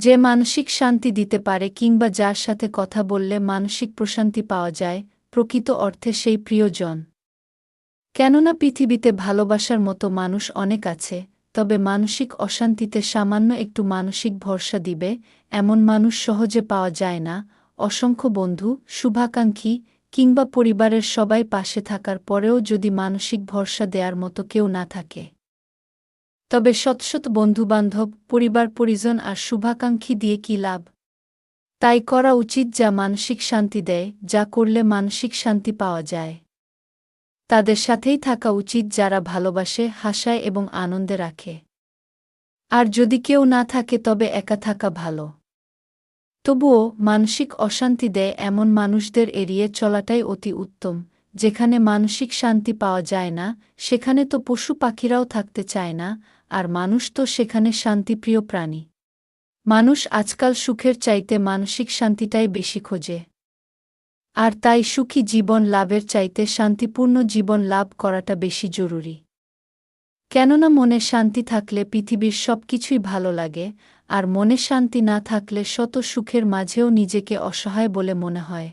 যে মানসিক শান্তি দিতে পারে কিংবা যার সাথে কথা বললে মানসিক প্রশান্তি পাওয়া যায়, প্রকৃত অর্থে সেই প্রিয়জন। কেননা পৃথিবীতে ভালোবাসার মতো মানুষ অনেক আছে, তবে মানসিক অশান্তিতে সামান্য একটু মানসিক ভরসা দিবে, এমন মানুষ সহজে পাওয়া যায় না। অসংখ্য বন্ধু, শুভাকাঙ্ক্ষী কিংবা পরিবারের সবাই পাশে থাকার পরেও যদি মানসিক ভরসা দেওয়ার মতো কেউ না থাকে। তবে শতশত বন্ধুবান্ধব, পরিবার, পরিজন আর শুভাকাঙ্ক্ষী দিয়ে কি লাভ? তাই করা উচিত যা মানসিক শান্তি দেয়, যা করলে মানসিক শান্তি পাওয়া যায়। তাদের সাথেই থাকা উচিত যারা ভালোবাসে, হাসায় এবং আনন্দে রাখে। আর যদি কেউ না থাকে তবে একা থাকা ভালো। তবুও মানসিক অশান্তি দেয় এমন মানুষদের এড়িয়ে চলাটাই অতি উত্তম, যেখানে মানসিক শান্তি পাওয়া যায় না, সেখানে তো পশু পাখিরাও থাকতে চায় না আর মানুষ তো সেখানে শান্তিপ্রিয় প্রাণী। মানুষ আজকাল সুখের চাইতে মানসিক শান্তিটাই বেশি খোঁজে। আর তাই সুখী জীবন লাভের চাইতে শান্তিপূর্ণ জীবন লাভ করাটা বেশি জরুরি। কেননা মনে শান্তি থাকলে পৃথিবীর সব কিছুই ভালো লাগে, আর মনে শান্তি না থাকলে শত সুখের মাঝেও নিজেকে অসহায় বলে মনে হয়।